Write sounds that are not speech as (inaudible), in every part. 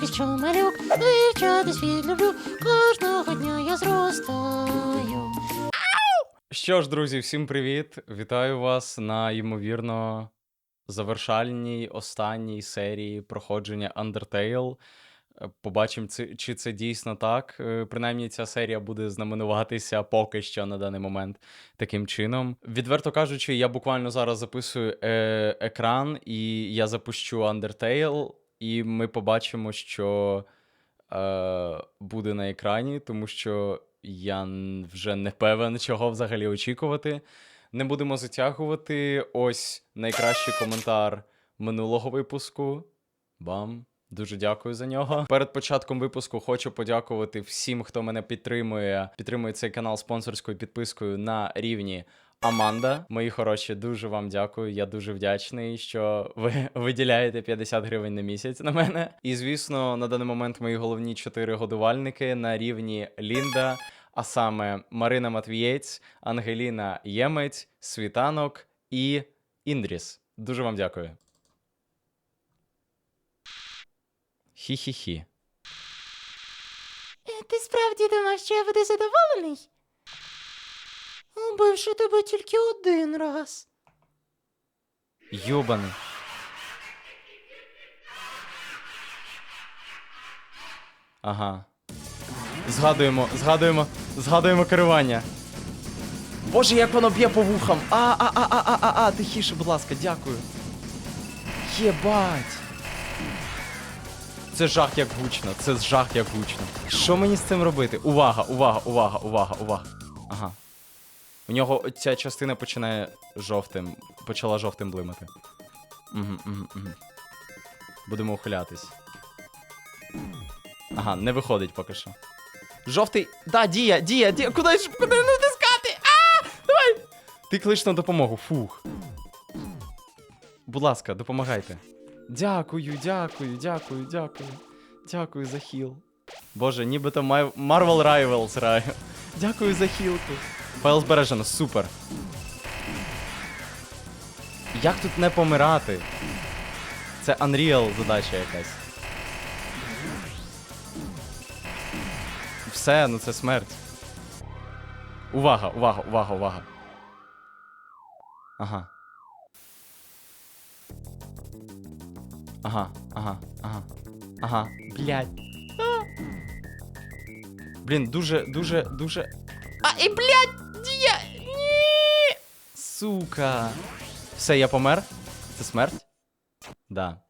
поки що малюк, вивчати світ люблю, кожного дня я зростаю. Що ж, друзі, всім привіт! Вітаю вас на ймовірно завершальній останній серії проходження Undertale. Е, Побачимо, чи це дійсно так. Е, Принаймні, ця серія буде знаменуватися поки що на даний момент таким чином. Відверто кажучи, я буквально зараз записую е- екран, і я запущу Undertale, і ми побачимо, що е- буде на екрані, тому що я вже не певен, чого взагалі очікувати. Не будемо затягувати. Ось найкращий коментар минулого випуску. Бам! Дуже дякую за нього. Перед початком випуску хочу подякувати всім, хто мене підтримує. Підтримує цей канал спонсорською підпискою на рівні Аманда. Мої хороші, дуже вам дякую. Я дуже вдячний, що ви (laughs) виділяєте 50 гривень на місяць на мене. І звісно, на даний момент мої головні чотири годувальники на рівні Лінда. А саме Марина Матвієць, Ангеліна Ємець, Світанок і Індріс. Дуже вам дякую. Хі-хі-хі. Ти справді думав, що я буду задоволений? Убивши тебе тільки один раз. Йобаний. Ага. Згадуємо, згадуємо, згадуємо керування. Боже, як воно б'є по вухам. А, а, а, а, а, а, а, тихіше, будь ласка, дякую. Єбать. Це жах як гучно, це жах як гучно. Що мені з цим робити? Увага, увага, увага, увага, увага. Ага. У нього ця частина починає жовтим. Почала жовтим блимати. Угу, угу, угу. Будемо ухилятись. Ага, не виходить поки що. Жовтий. Да, дія, дія, дія. Куди ж куди натискати? А! Давай! Ти клич на допомогу. Фух. Будь ласка, допомагайте. Дякую, дякую, дякую, дякую. Дякую за хіл. Боже, нібито Marvel Rivals граю. Дякую за хілку. Файл збережено, супер. Як тут не помирати? Це Unreal задача якась. Все, ну це смерть. Увага, увага, увага, увага. Ага. Ага, ага, ага. Ага, блядь. А. Блін, дуже, дуже, дуже. А, і! Ні! Сука. Все, я помер? Це смерть? Да.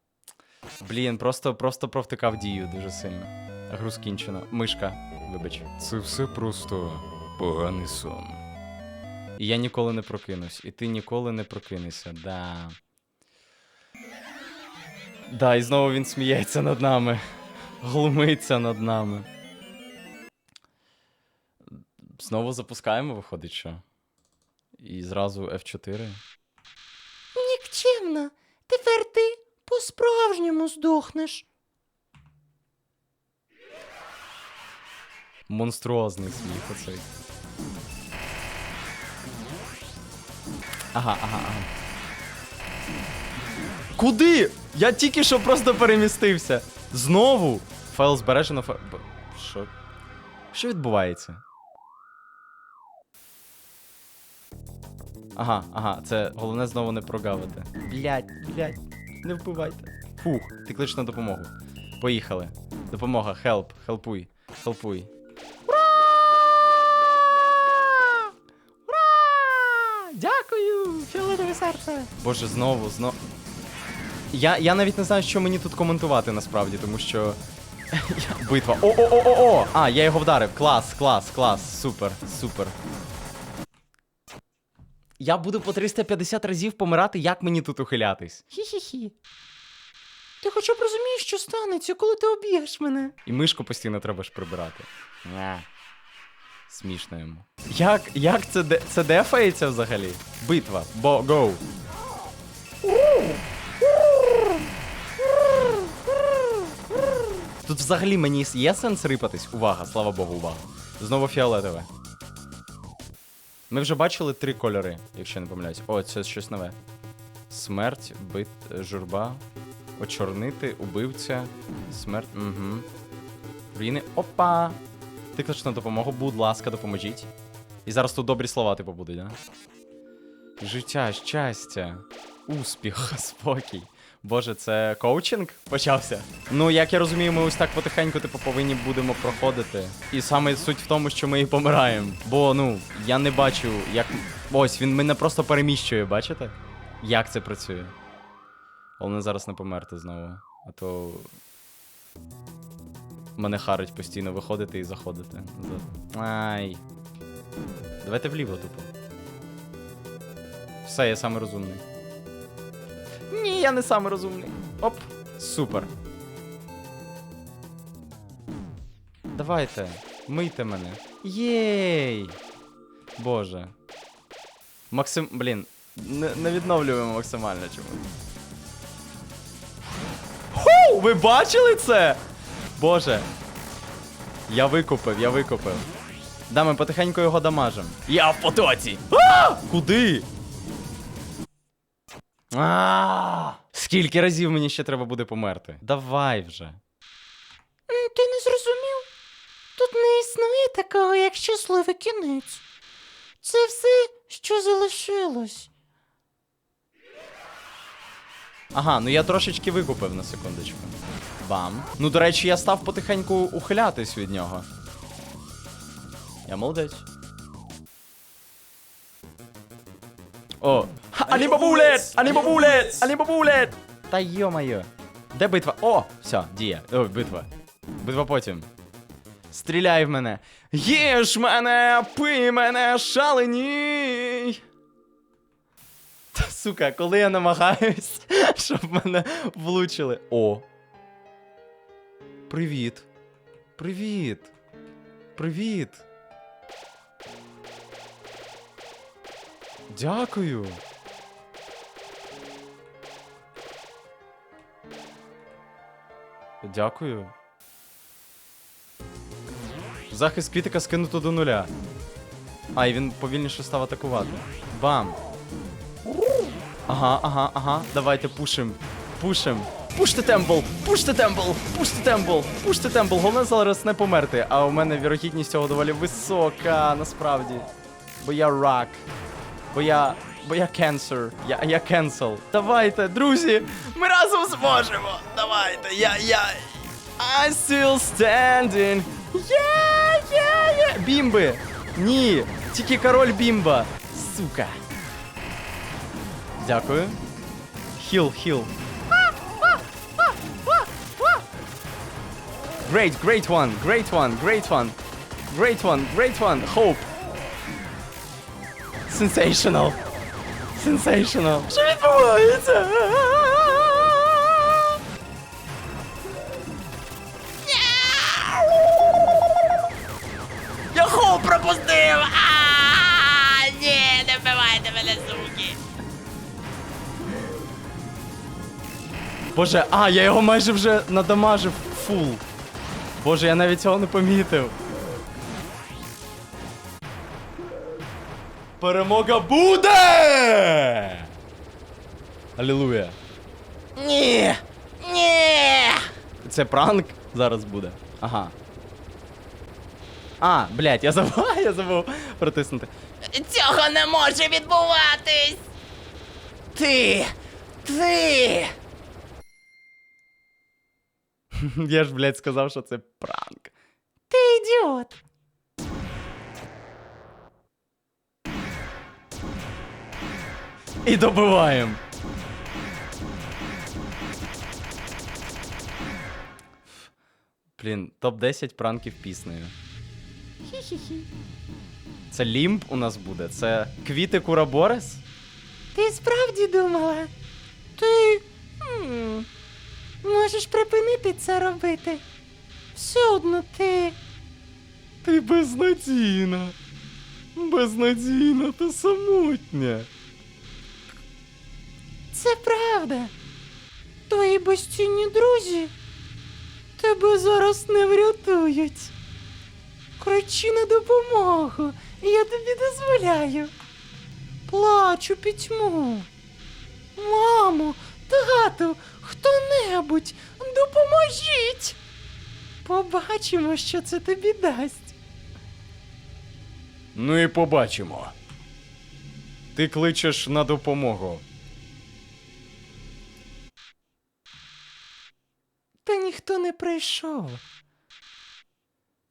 Блін, просто, просто провтикав дію дуже сильно. Гру скінчено. Мишка, вибач. Це все просто поганий сон. І я ніколи не прокинусь, і ти ніколи не прокинешся, да. Да, і знову він сміється над нами. Глумиться над нами. Знову запускаємо, виходить, що? І зразу F4. Нікчемно. Тепер ти по-справжньому здохнеш. Монструозний сміх оцей. Ага, ага, ага. Куди? Я тільки що просто перемістився. Знову. Файл збережено. Фа... б- Що? Що відбувається? Ага, ага, це головне знову не прогавити. Блять, блять, не вбивайте. Фух, ти клич на допомогу. Поїхали. Допомога, хелп, хелпуй, хелпуй. Дякую! Фіолетове серце! Боже, знову, знову. Я, я навіть не знаю, що мені тут коментувати насправді, тому що. (laughs) Битва. О-о-о-о-о! А, я його вдарив. Клас, клас, клас. Супер, супер. Я буду по 350 разів помирати, як мені тут ухилятись. Хі-хі-хі. Ти хоча б розумієш, що станеться, коли ти об'єш мене. І мишку постійно треба ж прибирати. Ня. Смішно йому. Як, як це, де, це дефається взагалі? Битва. Бо гоу. Тут взагалі мені є сенс рипатись? Увага, слава Богу, увага. Знову фіолетове. Ми вже бачили три кольори, якщо не помиляюсь. О, це щось нове. Смерть, бит, журба. Очорнити, убивця, смерть. Угу. Руїни. Опа! Тикточна допомога, будь ласка, допоможіть. І зараз тут добрі слова, типу, будуть, да? Життя, щастя, успіх, (laughs) спокій. Боже, це коучинг почався. Ну, як я розумію, ми ось так потихеньку, типу, повинні будемо проходити. І саме суть в тому, що ми і помираємо. Бо, ну, я не бачу, як. Ось, він мене просто переміщує, бачите? Як це працює? Головне зараз не померти знову. А то. Мене харить постійно виходити і заходити. Ай. Давайте вліво тупо. Все, я самий розумний. Ні, я не самий розумний. Оп, супер. Давайте, мийте мене. Єй! Боже. Максим. Блін, не, не відновлюємо максимально чомусь. Ху! Ви бачили це? Боже. Я викупив, я викупив. Да, ми потихеньку його дамажим. Я в потоці! А! Куди? А! Скільки разів мені ще треба буде померти? Давай вже. Ти не зрозумів? Тут не існує такого, як щасливий кінець. Це все, що залишилось. Ага, ну я трошечки викупив на секундочку. Бам. Ну, до речі, я став потихеньку ухилятись від нього. Я молодець. О! Анімабулет! Анімабулет! Анімабулет! Та йо-моє. Де битва? О! Все, дія. Ой, битва. Битва потім. Стріляй в мене. Їж мене, пий мене, шаленій! Та, сука, коли я намагаюсь, (laughs) щоб мене влучили. О. Привіт. Привіт. Привіт. Дякую. Дякую. Захист критика скинуто до нуля. А, і він повільніше став атакувати. Бам! Ага, ага, ага. Давайте пушим. Пушим. Пуште темпл! Пуште темпл! Пуште темпл! Пуште темпл! Головне зараз не померти. А у мене вірогідність цього доволі висока, насправді. Бо я рак. Бо я. Бо я кенсер. Я, я кенсел. Давайте, друзі! Ми разом зможемо! Давайте! Я. я. I still standing! Yeah, yeah, yeah! Бімби! Ні! Тільки король бімба! Сука! Дякую. Хіл, хіл. Great, great one, great one, great one. Great one, great one. Hope. Sensational. Sensational. Що відбувається? Я хоп пропустив! А, Ні, не вбивайте мене, суки! Боже, а, я його майже вже надамажив фул. Боже, я навіть цього не помітив. Перемога буде! Алілуя. Ні. Ні. Це пранк зараз буде. Ага. А, блядь, я забув, (laughs) я забув протиснути. Цього не може відбуватись. Ти. Ти. (laughs) Я ж, блядь, сказав, що це пранк. Ти ідіот. І добиваємо. Блін, топ-10 пранків піснею. Хі-хі-хі. Це лімб у нас буде. Це квіти Кураборес? Ти справді думала? Ти. м, Можеш припинити це робити. Все одно ти. Ти безнадійна. Безнадійна та самотня. Це правда. Твої безцінні друзі тебе зараз не врятують. Кричи на допомогу, я тобі дозволяю. Плачу пітьму. Мамо, тату, Хто-небудь, допоможіть. Побачимо, що це тобі дасть. Ну і побачимо. Ти кличеш на допомогу. Та ніхто не прийшов.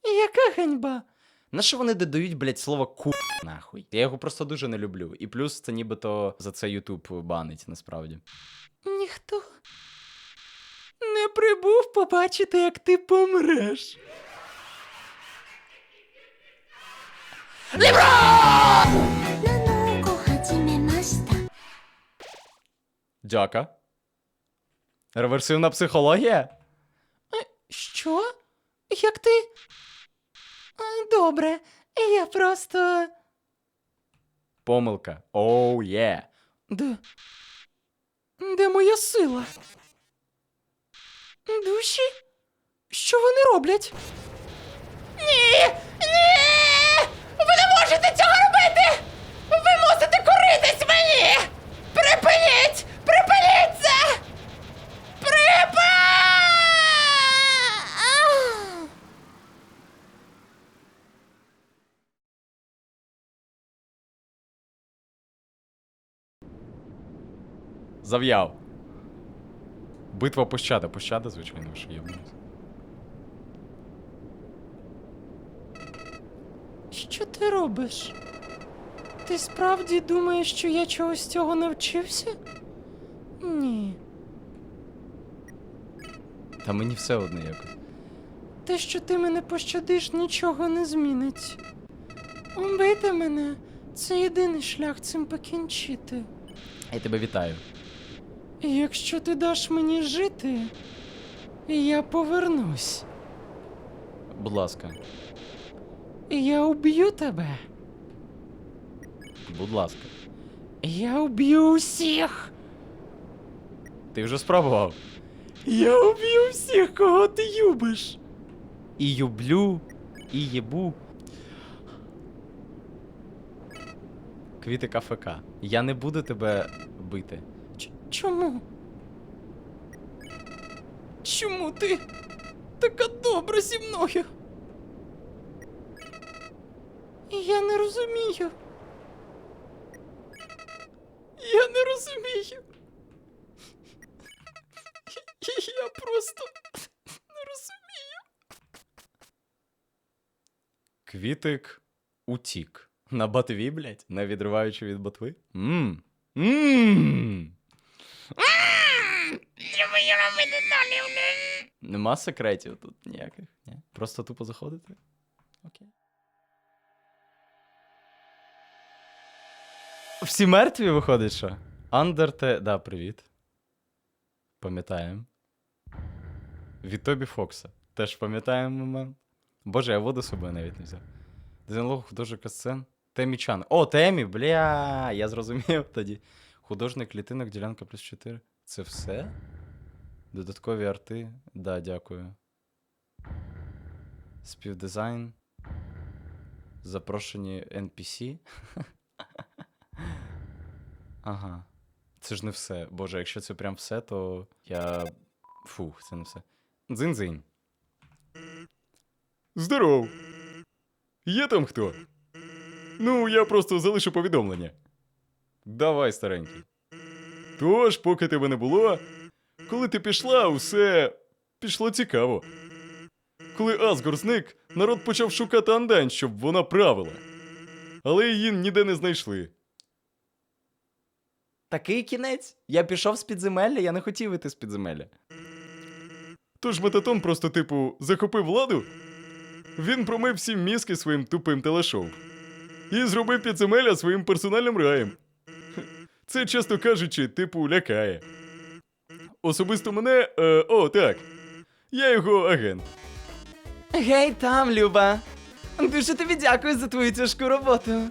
Яка ганьба? На що вони додають, блядь, слово ку нахуй? Я його просто дуже не люблю. І плюс це нібито за це Ютуб банить насправді. Ніхто не прибув побачити, як ти помреш. Дяка. Реверсивна психологія? Що? Як ти? Добре, я просто. Помилка. Оу є. Де? Де моя сила? Душі? Що вони роблять? Ні! Ні! Ви не можете цього робити! Ви мусите коритись мені! Припиніть! Припиніть це! Припа! Зав'яв. Битва пощада. Пощада, звичайно, що є в нас. Що ти робиш? Ти справді думаєш, що я чогось цього навчився? Ні. Та мені все одно якось. Те, що ти мене пощадиш, нічого не змінить. Убити мене це єдиний шлях цим покінчити. Я тебе вітаю. Якщо ти даш мені жити, я повернусь. Будь ласка. Я уб'ю тебе. Будь ласка. Я уб'ю усіх. Ти вже спробував. Я уб'ю всіх, кого ти любиш. І юблю, і єбу. Квіти КФК. Я не буду тебе бити. Чому? Чому ти така добра зі мною? Я не розумію. Я не розумію. Я просто не розумію. Квітик утік. На ботві, блядь, не відриваючи від ботви. Мм. Мм. Нема секретів тут ніяких. Ні? Просто тупо заходити. Окей. Всі мертві виходить, що? Андерте. Да, привіт. Пам'ятаємо. Від Тобі Фокса. Теж пам'ятаємо момент. Боже, я воду собою навіть не взяв. Дизайнолог художника сцен. Темі Чан. О, Темі, бля, я зрозумів тоді. Художник клітинок, ділянка плюс 4. Це все? Додаткові арти. Да, дякую. Співдизайн. Запрошені NPC. (laughs) ага. Це ж не все. Боже, якщо це прям все, то я. Фух, це не все. Дзинь-дзинь. Здоров. Є там хто? Ну, я просто залишу повідомлення. Давай, старенький. Тож, поки тебе не було, коли ти пішла, усе пішло цікаво. Коли Асгор зник, народ почав шукати Андань, щоб вона правила. Але її ніде не знайшли. Такий кінець. Я пішов з підземелля, я не хотів іти з підземелля. Тож Метатон просто, типу, захопив владу. Він промив всі мізки своїм тупим телешоу. І зробив підземелля своїм персональним раєм. Це, чесно кажучи, типу, лякає. Особисто мене. Е, о, так. Я його агент. Гей там, Люба. Дуже тобі дякую за твою тяжку роботу.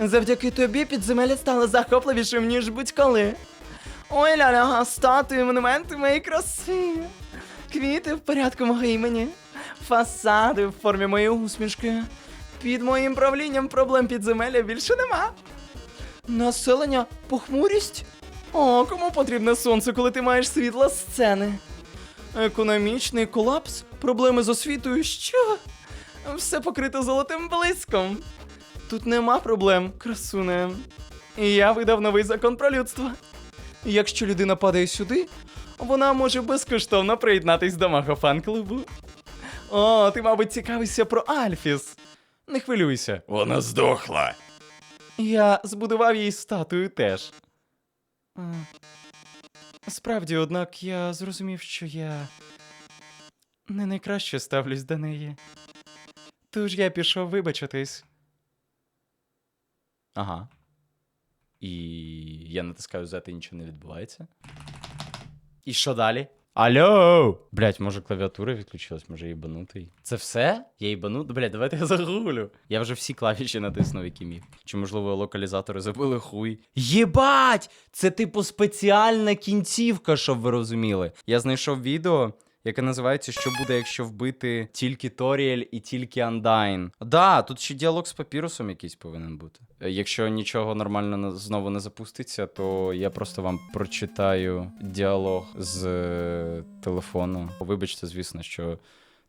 Завдяки тобі підземелля стало захопливішим, ніж будь-коли. Ой ля-ля, статуї, монументи моєї краси. Квіти в порядку мого імені. Фасади в формі моєї усмішки. Під моїм правлінням проблем підземелля більше нема. Населення похмурість? О, кому потрібне сонце, коли ти маєш світла сцени? Економічний колапс, проблеми з освітою, що? Все покрито золотим блиском. Тут нема проблем, красуне. І я видав новий закон про людство. Якщо людина падає сюди, вона може безкоштовно приєднатись до мого фан-клубу. О, ти, мабуть, цікавишся про Альфіс. Не хвилюйся. Вона здохла. Я збудував їй статую теж. Справді, однак я зрозумів, що я не найкраще ставлюсь до неї. Тож я пішов вибачитись. Ага. І я натискаю Z і нічого не відбувається. І що далі? Алло! Блять, може клавіатура відключилась, може їбанутий. Це все? Я їбану? Блять, давайте я загуглю. Я вже всі клавіші натиснув, які міг. Чи, можливо, локалізатори забили хуй. Єбать! Це типу спеціальна кінцівка, щоб ви розуміли. Я знайшов відео. Яке називається Що буде, якщо вбити тільки Торіель і тільки Андайн. Да, тут ще діалог з папірусом якийсь повинен бути. Е, Якщо нічого нормально знову не запуститься, то я просто вам прочитаю діалог з е, телефону. Вибачте, звісно, що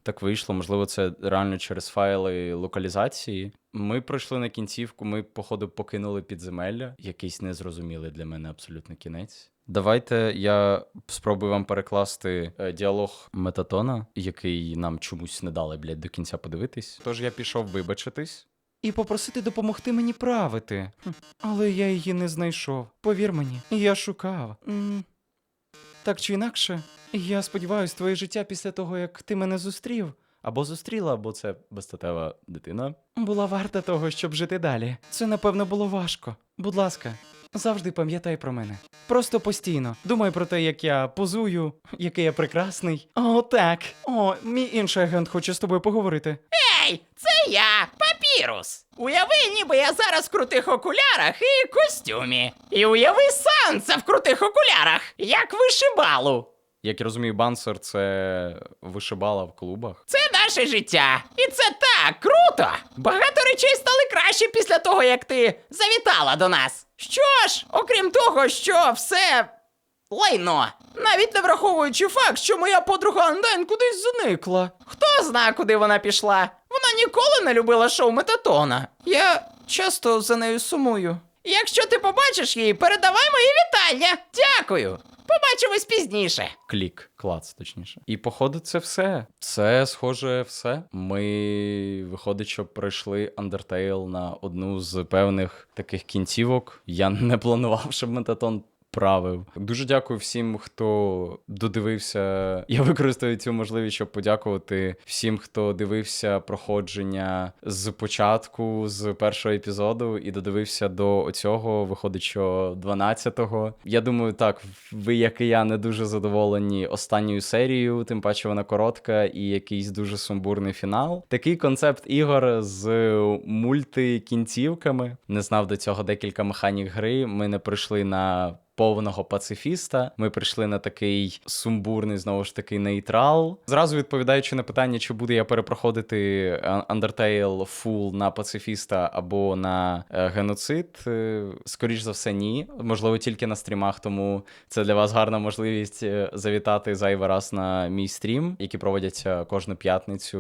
так вийшло. Можливо, це реально через файли локалізації. Ми пройшли на кінцівку, ми, походу, покинули підземелля. Якийсь незрозумілий для мене абсолютно кінець. Давайте я спробую вам перекласти е, діалог Метатона, який нам чомусь не дали, блядь, до кінця подивитись. Тож я пішов вибачитись. І попросити допомогти мені правити. Але я її не знайшов. Повір мені, я шукав. М, Так чи інакше, я сподіваюся, твоє життя після того, як ти мене зустрів, Або зустріла, або це безстатева дитина. була варта того, щоб жити далі. Це, напевно, було важко. Будь ласка, завжди пам'ятай про мене. Просто постійно. Думай про те, як я позую, який я прекрасний. О, так. О, мій інший агент хоче з тобою поговорити. Ей, це я, папірус. Уяви, ніби я зараз в крутих окулярах і костюмі. І уяви Санса в крутих окулярах, як вишибалу. Як я розумію, бансер це вишибала в клубах. Це наше життя. І це так круто. Багато речей стали краще після того, як ти завітала до нас. Що ж, окрім того, що все лайно. Навіть не враховуючи факт, що моя подруга Андайн кудись зникла. Хто зна, куди вона пішла? Вона ніколи не любила шоу Метатона. Я часто за нею сумую. Якщо ти побачиш її, передавай мої вітання. Дякую. Побачимось пізніше. Клік, клац, точніше. І походу, це все. Це, схоже, все. Ми, виходить, що пройшли Undertale на одну з певних таких кінцівок. Я не планував, щоб Метатон правив. Дуже дякую всім, хто додивився. Я використаю цю можливість, щоб подякувати всім, хто дивився проходження з початку, з першого епізоду, і додивився до цього. Виходить, що 12-го. Я думаю, так, ви, як і я, не дуже задоволені останньою серією, тим паче вона коротка і якийсь дуже сумбурний фінал. Такий концепт ігор з мультикінцівками. Не знав до цього декілька механік гри. Ми не прийшли на. Повного пацифіста. Ми прийшли на такий сумбурний, знову ж таки, нейтрал. Зразу відповідаючи на питання, чи буду я перепроходити е, Undertale Full на пацифіста або на е, геноцид. е, Скоріш за все, ні. Можливо, тільки на стрімах, тому це для вас гарна можливість завітати зайвий раз на мій стрім, які проводяться кожну п'ятницю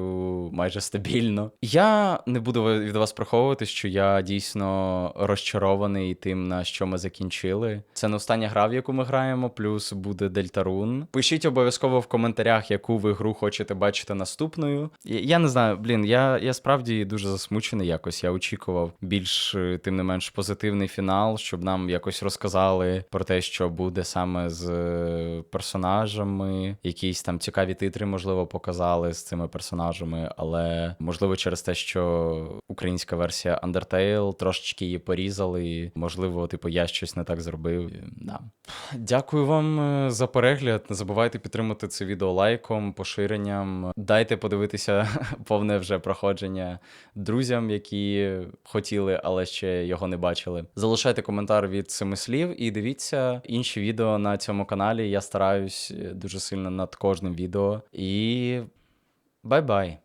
майже стабільно. Я не буду від вас приховувати, що я дійсно розчарований тим, на що ми закінчили. Це не остання гра, в яку ми граємо, плюс буде Дельтарун. Пишіть обов'язково в коментарях, яку ви гру хочете бачити наступною. Я, не знаю, блін, я, я справді дуже засмучений якось. Я очікував більш, е, тим не менш, позитивний фінал, щоб нам якось розказали про те, що буде саме з е, персонажами. Якісь там цікаві титри, можливо, показали з цими персонажами, але можливо, через те, що українська версія Undertale трошечки її порізали. Можливо, типу, я щось не так зробив. Да. Дякую вам е, за перегляд. Не забувайте підтримати це відео лайком, поширенням. Дайте подивитися (laughs) повне вже проходження друзям, які хотіли, але ще його не бачили. Залишайте коментар від семи слів і дивіться інші відео на цьому каналі. Я стараюсь е, дуже сильно над кожним відео. І бай-бай!